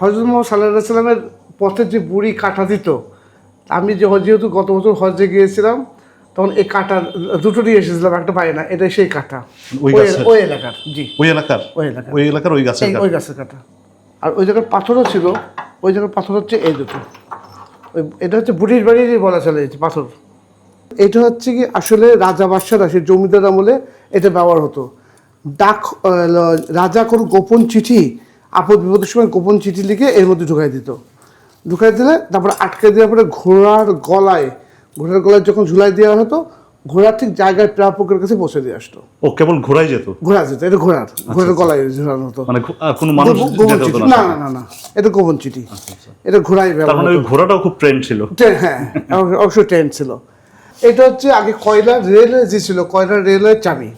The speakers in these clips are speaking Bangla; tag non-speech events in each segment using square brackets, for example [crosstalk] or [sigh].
হজরত মোহাম্মদ সাল্লাহ সাল্লামের পথে যে বুড়ি কাটা দিত আমি যে যেহেতু গত বছর হজে গিয়েছিলাম তখন এই কাটা দুটো নিয়ে এসেছিলাম একটা পাই না এটাই সেই কাটা। ওই ওই এলাকার জি। ওই এলাকার? ওই এলাকার। ওই এলাকার ওই গাছের ওই গাছের কাটা। আর ওই জায়গার পাথরও ছিল ওই জায়গার পাথর হচ্ছে এই দুটো। ওই এটা হচ্ছে বুড়ির বাড়িরই বলা চলে পাথর। এটা হচ্ছে কি আসলে রাজা বাদশারা সে জমিদার আমলে এটা ব্যবহার হতো। ডাক রাজা কোনো গোপন চিঠি আপদ বিপদের সময় গোপন চিঠি লিখে এর মধ্যে ঢুকাই দিত। ঢুকাই দিলে তারপরে আটকে দেওয়ার পরে ঘোড়ার গলায় ঘোড়ার গলায় যখন ঝুলাই দেওয়া হতো ঘোড়া ঠিক জায়গায় প্রাপকের কাছে পৌঁছে দিয়ে আসতো। ও কেবল ঘোরাই যেত? ঘোড়া যেত এটা ঘোড়ার ঘোড়ার গলায় ঝুলানো হতো। মানে কোনো মানুষ না? না না না এটা গোপন চিঠি। এটা ঘোড়াই তার মানে ওই ঘোড়াটাও খুব ট্রেন্ড ছিল। হ্যাঁ অবশ্যই ট্রেন ছিল। এটা হচ্ছে আগে কয়লা রেলওয়ে যে ছিল কয়লা রেলওয়ে চাবি।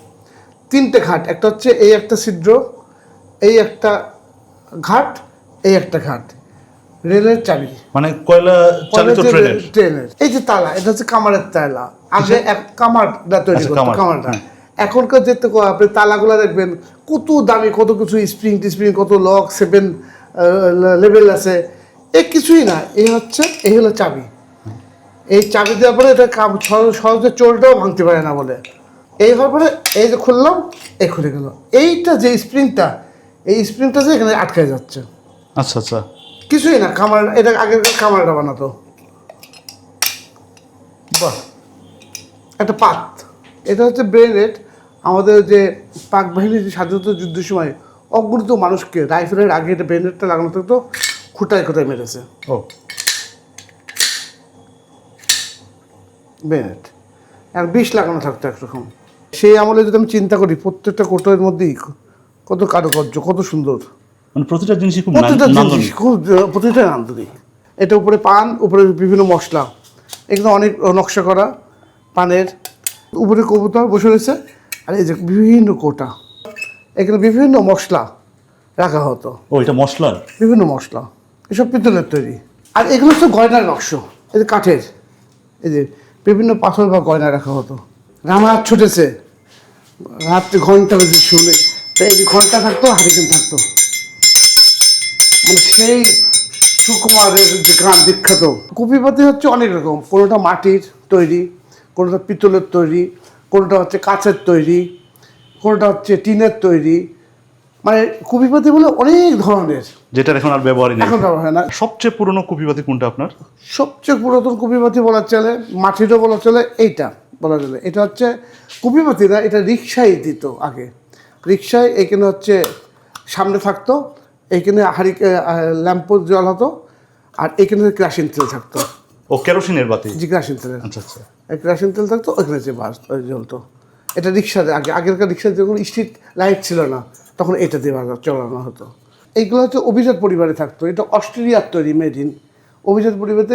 তিনটে ঘাট একটা হচ্ছে এই একটা ছিদ্র এই একটা ঘাট এই একটা ঘাট। রেলের চাবি। মানে কয়লা চালিত ট্রেনের? ট্রেনের। এই যে তালা এটা হচ্ছে কামারের তালা। আগে এক কামারটা তৈরি আচ্ছা, করতো কামারটা। হ্যাঁ। এখনকার যে আপনি তালাগুলো দেখবেন কত দামি কত কিছু স্প্রিং টিস্প্রিং কত লক সেভেন লেভেল আছে। এ কিছুই না এই হচ্ছে এই হলো চাবি। এই চাবি দেওয়ার পরে এটা কাম- সহজ- সহজে চোরটাও ভাঙতে পারে না বলে। এই হওয়ার পরে এই যে খুললাম এই খুলে গেল। এইটা যে স্প্রিংটা এই স্প্রিংটা যে এখানে আটকে যাচ্ছে। আচ্ছা আচ্ছা। কিছুই না কামার এটা আগের কামারটা বানাতো। বাহ। একটা পাত। এটা হচ্ছে ব্রেন ব্রেনেট আমাদের যে পাক বাহিনীর যে স্বাধীনতা যুদ্ধের সময় অগণিত মানুষকে রাইফেলের আগে এটা ব্রেন ব্রেনেটটা লাগানো থাকতো খুঁটায় খুঁটায় মেরেছে। ও। ব্রেনেট আর বিষ লাগানো থাকতো একরকম। সেই আমলে যদি আমি চিন্তা করি প্রত্যেকটা কোটোর মধ্যেই কত কারুকার্য কত সুন্দর। মানে প্রতিটা জিনিসই খুব প্রতিটা জিনিস খুব প্রতিটা আন্তরিক এটা উপরে পান উপরে বিভিন্ন মশলা। এখানে অনেক নকশা করা পানের। উপরে কবুতর বসে রয়েছে আর এই যে বিভিন্ন কোটা। এখানে বিভিন্ন মশলা রাখা হতো। ও এটা মশলার? বিভিন্ন মশলা। এসব পিতলের তৈরি। আর এগুলো হচ্ছে গয়নার বাক্স এই যে কাঠের। এই যে বিভিন্ন পাথর বা গয়না রাখা হতো। রামাত ছুটেছে। রাত্রে ঘণ্টা বেজে শুনে তো এই যে ঘণ্টা থাকতো হারিকেন থাকতো। মানে সেই সুকুমারের যে গান বিখ্যাত কপিপাতি হচ্ছে অনেক রকম। কোনোটা মাটির তৈরি কোনোটা পিতলের তৈরি কোনোটা হচ্ছে কাঁচের তৈরি কোনোটা হচ্ছে টিনের তৈরি। মানে কপিপাতি বলে অনেক ধরনের। যেটার এখন আর ব্যবহারই নেই। এখন ব্যবহার হয় না। সবচেয়ে পুরনো কপিপাতি কোনটা আপনার? সবচেয়ে পুরাতন কপিপাতি বলা চলে মাটিরও বলা চলে এইটা বলা চলে। এটা হচ্ছে কপিপাতি না এটা রিক্সায় দিত আগে। রিক্সায় এখানে হচ্ছে সামনে থাকতো এইখানে হাড়ি ল্যাম্প জল হতো আর এখানে কেরাসিন তেল থাকতো। ও কেরোসিনের বাতি? জি কেরাসিন তেল আচ্ছা আচ্ছা। কেরাসিন তেল থাকতো ওইখানে যে বাস জ্বলতো। এটা রিক্সাতে আগে আগেরকার রিক্সাতে যখন স্ট্রিট লাইট ছিল না তখন এটা দিয়ে চালানো হতো। এইগুলো হচ্ছে অভিজাত পরিবারে থাকতো এটা অস্ট্রেলিয়ার তৈরি মেড ইন অভিজাত পরিবারে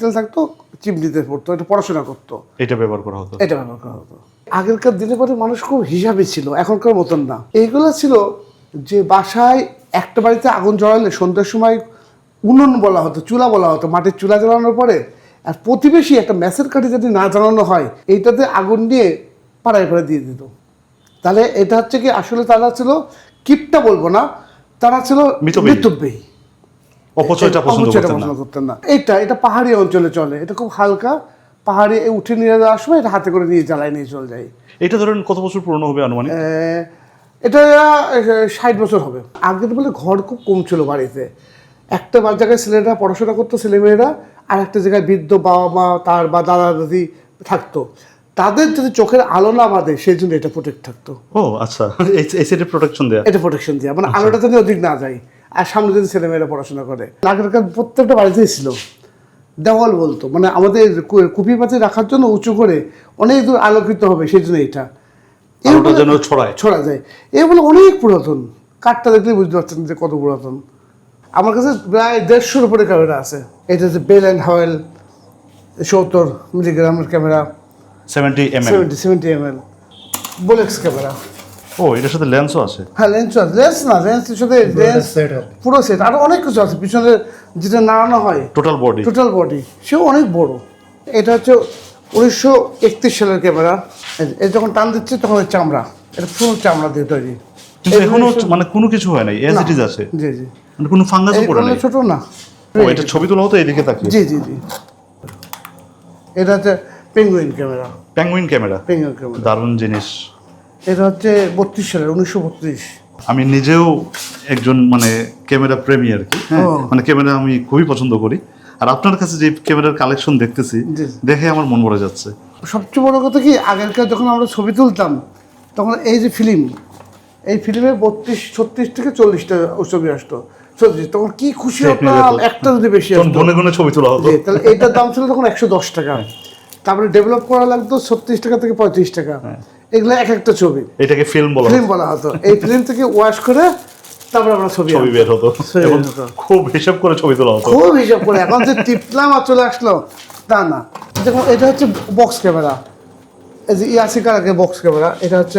তেল থাকতো চিমনিতে পড়তো এটা পড়াশোনা করতো। এটা ব্যবহার করা হতো। এটা ব্যবহার করা হতো। আগেরকার দিনে পরে মানুষ খুব হিসাবে ছিল এখনকার মতন না। এইগুলো ছিল যে বাসায় একটা বাড়িতে আগুন জ্বালালে সন্ধ্যার সময় উনুন বলা হতো চুলা বলা হতো মাটির চুলা জ্বালানোর পরে আর প্রতিবেশী একটা ম্যাসের কাঠি যদি না জ্বালানো হয় এইটাতে আগুন নিয়ে পাড়ায় পাড়ায় দিয়ে দিত। তাহলে এটা হচ্ছে কি আসলে তারা ছিল কিপটা বলব না তারা ছিল মিতব্যয়ী। অপচয়টা পছন্দ করতেন না। এটা এটা পাহাড়ি অঞ্চলে চলে এটা খুব হালকা। পাহাড়ে উঠে নিয়ে যাওয়ার সময় এটা হাতে করে নিয়ে জ্বালায় নিয়ে চলে যায়। এটা ধরেন কত বছর পুরনো হবে আনুমানিক? এটা ষাট বছর হবে। আগে তো বলে ঘর খুব কম ছিল বাড়িতে। একটা জায়গায় ছেলেরা পড়াশোনা করতো ছেলেমেয়েরা আর একটা জায়গায় বৃদ্ধ বাবা মা তার বা দাদা দাদি থাকতো। তাদের যদি চোখের আলো না বাঁধে সেই জন্য এটা প্রোটেক্ট থাকতো। ও আচ্ছা। [laughs] এই এই প্রোটেকশন দেয়া। এটা প্রোটেকশন দেওয়া মানে আলোটা যদি অধিক না যায়। আর সামনে যদি ছেলেমেয়েরা পড়াশোনা করে। আগেরকার প্রত্যেকটা বাড়িতেই ছিল। দেওয়াল বলতো। মানে আমাদের কুপি পাতি রাখার জন্য উঁচু করে অনেক দূর আলোকিত হবে সেই জন্য এটা। এগুলো- যেন ছড়ায়। ছড়া যায়। এগুলো অনেক পুরাতন। কাঠটা দেখলে বুঝতে পারছেন যে কত পুরাতন। আমার কাছে প্রায় দেড়শোর উপরে ক্যামেরা আছে। এটা হচ্ছে বেল অ্যান্ড হাওয়েল সত্তর মিলিগ্রামের camera. Seventy M seventy seventy M L Bolex camera. ও এটার সাথে লেন্সও আছে। হ্যাঁ লেন্স আছে। লেন্স না লেন্সের সাথে লেন্স পুরো সেট আরও অনেক কিছু আছে পিছনে যেটা নাড়ানো হয় টোটাল বডি টোটাল বডি সেও অনেক বড়। এটা হচ্ছে উনিশশো একত্রিশ সালের ক্যামেরা এটা যখন টান দিচ্ছে তখন চামড়া। এটা ফুল চামড়া দিয়ে তৈরি। এখনও মানে কোনো কিছু হয় নাই এজ না। ইট ইজ আছে। জি জি। মানে কোনো ফাঙ্গাসও পড়ে নাই। ছোট না। ও এটা ছবি তোলা হতো এদিকে তাকিয়ে। জি জি জি। এটা হচ্ছে penguin camera penguin camera penguin camera দারুণ জিনিস। এটা হচ্ছে বত্রিশ সালের উনিশশো বত্রিশ। আমি নিজেও একজন মানে ক্যামেরা প্রেমী আর কি হ্যাঁ? মানে ক্যামেরা আমি খুবই পছন্দ করি। আর আপনার কাছে যে ক্যামেরার কালেকশন দেখতেছি দেখে আমার মন ভরে যাচ্ছে। সবচেয়ে বড় কথা কি আগেরকার যখন আমরা ছবি তুলতাম তখন এই যে ফিল্ম এই ফিল্মে বত্রিশ ছত্রিশ থেকে চল্লিশটা ছবি আসতো। চল্লিশ তখন কি খুশি হতাম একটা যদি বেশি গনে গনে ছবি তোলা হতো। তাহলে এইটার দাম ছিল তখন একশো দশ টাকা। তারপরে ডেভেলপ করা লাগতো ছত্রিশ টাকা থেকে পঁয়ত্রিশ টাকা। এগুলো এক একটা ছবি। এটাকে ফিল্ম বলা ফিল্ম বলা হতো। এই ফিল্ম থেকে ওয়াশ করে তারপরে আমরা ছবি ছবি বের হতো। খুব হিসাব করে ছবি তোলা হতো। খুব হিসাব করে। এখন যে টিপলাম আর চলে আসলো তা না। দেখুন এটা হচ্ছে বক্স ক্যামেরা এই যে ইয়াসিকার আগে বক্স ক্যামেরা এটা হচ্ছে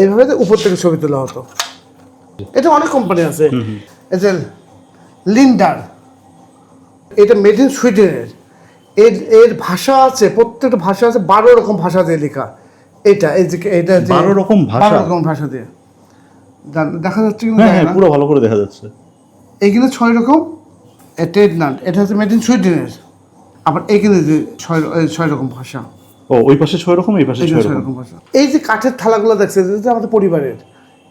এইভাবে উপর থেকে ছবি তোলা হতো। এটা অনেক কোম্পানি আছে। এই যে লিন্ডার এটা মেড ইন সুইডেনের এর এর ভাষা আছে প্রত্যেকটা ভাষা আছে বারো রকম ভাষা দিয়ে লেখা। এটা এই যে এটা যে 12 রকম ভাষা? বারো রকম ভাষা দিয়ে। দেখা যাচ্ছে কি হ্যাঁ হ্যাঁ পুরো ভালো করে দেখা যাচ্ছে। এইখানে ছয় রকম টেড নাট এটা হচ্ছে মেড ইন সুইডেনের আবার এইখানে যে ছয় ছয় রকম ভাষা। ও ওই পাশে ছয় রকম এই পাশে ছয় রকম। ভাষা। এই যে কাঠের থালাগুলো দেখছে হচ্ছে আমাদের পরিবারের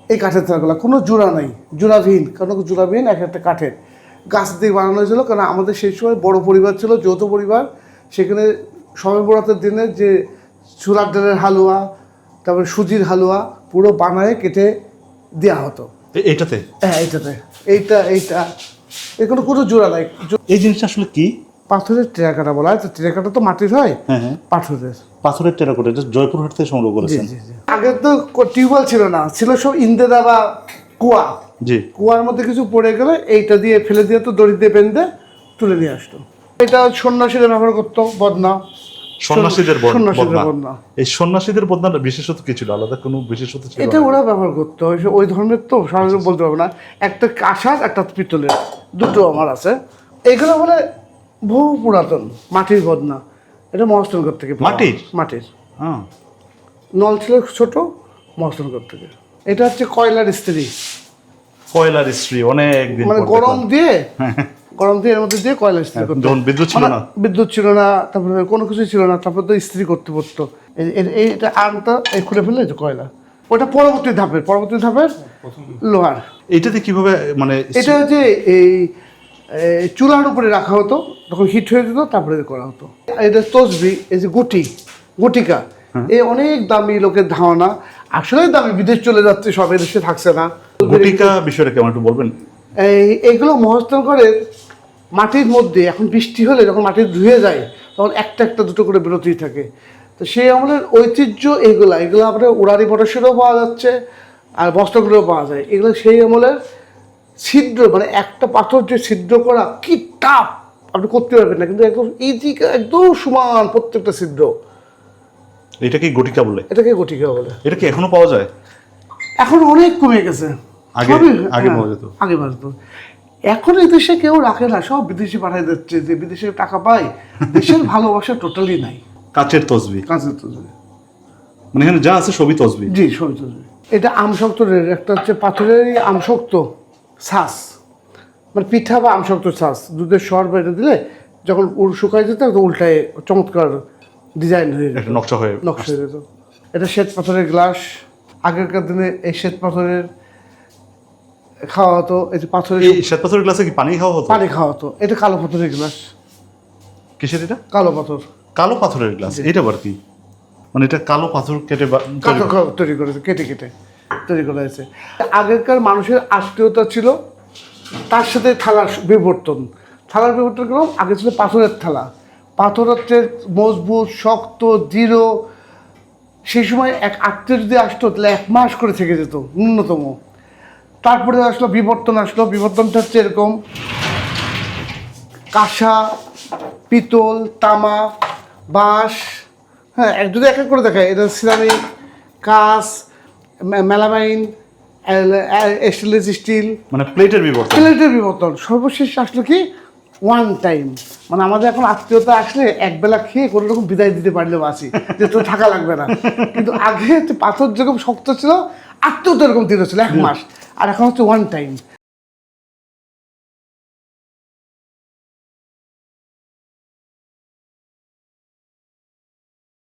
এই কাঠের থালাগুলো কোনো জোড়া নাই জোড়াবিহীন কোনো জোড়াবিহীন এক একটা কাঠের। গাছ দিয়ে বানানো হয়েছিল কারণ আমাদের সেই সময় বড় পরিবার ছিল যৌথ পরিবার সেখানে সবে বরাতের দিনে যে চুলার ডালের হালুয়া তারপরে সুজির হালুয়া পুরো বানায় কেটে দেওয়া হতো। এ- এইটাতে? হ্যাঁ এইটাতে। এইটা এইটা। এগুলো কোনো জোড়া নাই। এই জিনিসটা আসলে কি? পাথরের টেরাকাটা বলা হয়। তো টেরাকাটা তো মাটির হয় হ্যাঁ হ্যাঁ। পাথরের। পাথরের টেরাকোটা এটা জয়পুরহাট থেকে সংগ্রহ করেছেন। আগে তো টিউবওয়েল ছিল না। ছিল সব ইন্দেদা বা কুয়া। জি। কুয়ার মধ্যে কিছু পড়ে গেলে এইটা দিয়ে ফেলে দিয়ে তো দড়ি দিয়ে বেঁধে তুলে নিয়ে আসতো। এটা সন্ন্যাসীরা ব্যবহার করতো বদনা। সন্ন্যাসীদের বদ- সন্ন্যাসীদের বদনা। এই সন্ন্যাসীদের বিশেষত কি ছিল? আলাদা কোনো বিশেষত ছিল এটা? ওরা ব্যবহার করতো। ওই- ধর্মের তো সরাসরি বলতে পারব না। একটা কাঁসার একটা পিতলের। দুটো আমার আছে। এগুলো বলে বহু পুরাতন মাটির বদনা। এটা মহাস্থানগর থেকে। মাটির? মাটির। হ্যাঁ। নল ছিল ছোট মহাস্থানগর থেকে। এটা হচ্ছে কয়লার স্ত্রী। কয়লার স্ত্রী অনেক মানে গরম দিয়ে গরম দিয়ে এর মধ্যে দিয়ে কয়লা ইস্ত্রি হ্যাঁ, করতো যখন বিদ্যুৎ ছিল মানে না। বিদ্যুৎ ছিল না তারপরে কোনো কিছু ছিল না তারপর তো ইস্ত্রি করতে পড়তো এই- এইটা আনটা এই খুলে ফেললে যে কয়লা। ওটা পরবর্তী ধাপের পরবর্তী ধাপের লোহার। এইটাতে কীভাবে মানে এটা হচ্ছে এই চুলার উপরে রাখা হতো তখন হিট হয়ে যেত তারপরে করা হতো। এটা তসবি এই যে গুটি গুটিকা এই অনেক দামি লোকের ধারণা। আসলে দামি বিদেশ চলে যাচ্ছে সব এদেশে থাকছে না। গুটিকা বিষয়টা কেমন একটু বলবেন? এই এইগুলো মহস্থান করে মাটির মধ্যে এখন বৃষ্টি হলে যখন মাটি ধুয়ে যায় তখন একটা একটা দুটো করে বেরোতেই থাকে। তো সেই আমলের ঐতিহ্য এইগুলা এগুলো আপনার উড়ারি পটাশেরও পাওয়া যাচ্ছে আর বস্ত্রগুলোও পাওয়া যায়। এগুলো সেই আমলের ছিদ্র মানে একটা পাথর যে ছিদ্র করা কি টাপ আপনি করতে পারবেন না কিন্তু একদম ইজি একদম সমান প্রত্যেকটা ছিদ্র। এটা কি গুটিকা বলে? এটাকে গটিকা বলে। এটা কি এখনও পাওয়া যায়? এখন অনেক কমে গেছে। আগে- আগে হ্যাঁ, পাওয়া যেত। আগে পাওয়া যেত। এখন এই দেশে কেউ রাখে না সব বিদেশে পাঠাই দিচ্ছে যে বিদেশে টাকা পায় দেশের [laughs] ভালোবাসা টোটালি নাই। কাচের তসবি। কাজের তসবি। মানে এখানে যা আছে সবই তসবি। জি সবই তসবি। এটা আমশক্ত রের একটা হচ্ছে পাথরের আমশক্ত শ্বাস। মানে পিঠা বা আমশক্ত শ্বাস দুধের সর বা এটা দিলে যখন উল শুকায় যেত তখন উল্টায় চমৎকার ডিজাইন হয়ে যেত। নকশা হয়ে নকশা হয়ে যেত। এটা শ্বেত পাথরের গ্লাস। আগেরকার দিনে এই শ্বেত পাথরের খাওয়া হতো এই যে পাথরের এই শ্বেত পাথরের গ্লাসে কি পানি খাওয়া হতো? পানি খাওয়া হতো এটা কালো পাথরের গ্লাস। কিসের এটা? কালো পাথর। কালো পাথরের গ্লাস এটা আবার কি? মানে এটা কালো পাথর কেটে তৈরি করেছে কেটে কেটে তৈরি করা হয়েছে। আগেকার মানুষের আত্মীয়তা ছিল তার সাথে থালার বিবর্তন। থালার বিবর্তন করলাম আগে ছিল পাথরের থালা। পাথর হচ্ছে মজবুত শক্ত দৃঢ়। সেই সময় এক আত্মীয় যদি আসতো তাহলে এক মাস করে থেকে যেত ন্যূনতম। তারপরে আসলো বিবর্তন আসলো বিবর্তনটা হচ্ছে এরকম। কাঁসা পিতল তামা বাঁশ হ্যাঁ এক যদি এক এক করে দেখায় এটা সিরামিক কাঁচ মেলামাইন স্টেনলেস স্টিল। মানে প্লেটের বিবর্তন। প্লেটের বিবর্তন। সর্বশেষ আসলো কি? ওয়ান টাইম মানে আমাদের এখন আত্মীয়তা আসলে একবেলা খেয়ে কোনো রকম বিদায় দিতে পারলে বাসি যে তোর থাকা লাগবে না। [laughs] কিন্তু আগে পাথর যেরকম শক্ত ছিল আত্মীয়তা এরকম তীর ছিল এক মাস। আর এখন হচ্ছে ওয়ান টাইম